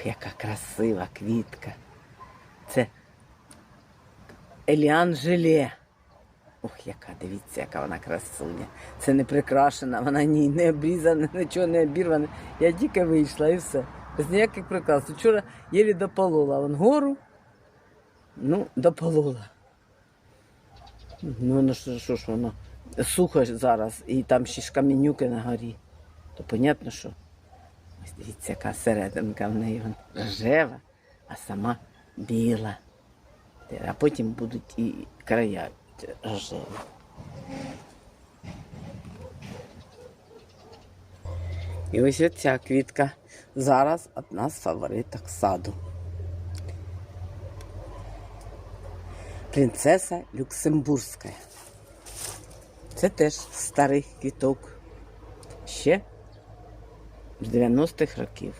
Ох, яка красива квітка. Це Еліан Желе. Ох, яка, дивіться, яка вона красуня. Це не прикрашена, вона ні не обрізана, нічого не обірвана. Я тільки вийшла і все. Без ніяких прикрас. Вчора єлі дополола вон гору. Ну, дополола. Ну, ну що, що ж воно? Сухо зараз, і там ще ж камінюки на горі. То понятно, що. Ось дивіться, яка серединка в неї рожева, а сама біла. А потім будуть і края рожеві. І ось оця квітка зараз одна з фавориток саду. Принцеса Люксембурзька. Це теж старий квіток. Ще з 90-х років.